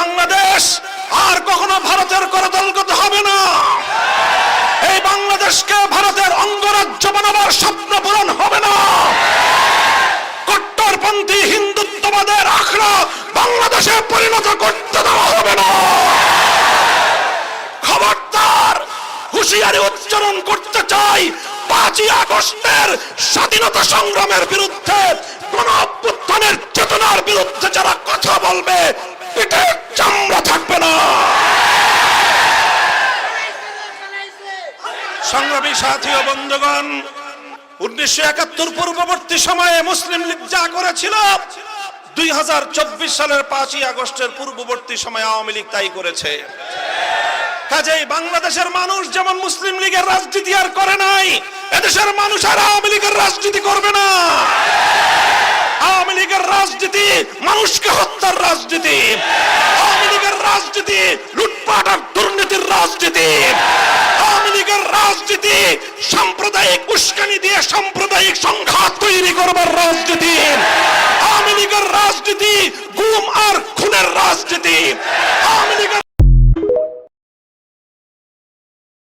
বাংলাদেশ আর কখনো ভারতের করদলগত হবে না। এই বাংলাদেশকে ভারতের অঙ্গরাজ্য বানাবার স্বপ্ন পূরণ হবে না। কট্টরপন্থী হিন্দুত্ববাদের আখড়া বাংলাদেশে পরিণত করতে দেওয়া হবে না। খবরদার, হুঁশিয়ারি উচ্চারণ করতে চাই পাঁচই আগস্টের স্বাধীনতা সংগ্রামের বিরুদ্ধে কোন অভ্যুত্থানের চেতনার বিরুদ্ধে যারা কথা বলবে পেটের সংগ্রামী সাথী ও বন্ধুগণ, উনিশশো একাত্তর পূর্ববর্তী সময়ে মুসলিম লীগ যা করেছিল, দুই হাজার চব্বিশ সালের পাঁচই আগস্টের পূর্ববর্তী সময়ে আওয়ামী লীগ তাই করেছে। কাজেই বাংলাদেশের মানুষ যেমন মুসলিম লীগের রাজনীতি আর করে নাই, এদেশের মানুষ আর আওয়ামী লীগের রাজনীতি করবে না। আওয়ামী লীগের রাজনীতি মানুষকে হত্যার রাজনীতি, আওয়ামী লীগের রাজনীতি সাম্প্রদায়িক উস্কানি দিয়ে সাম্প্রদায়িক সংঘাত তৈরি করবার রাজনীতি। আওয়ামী লীগের রাজনীতি, গুম আর খুনের রাজনীতি।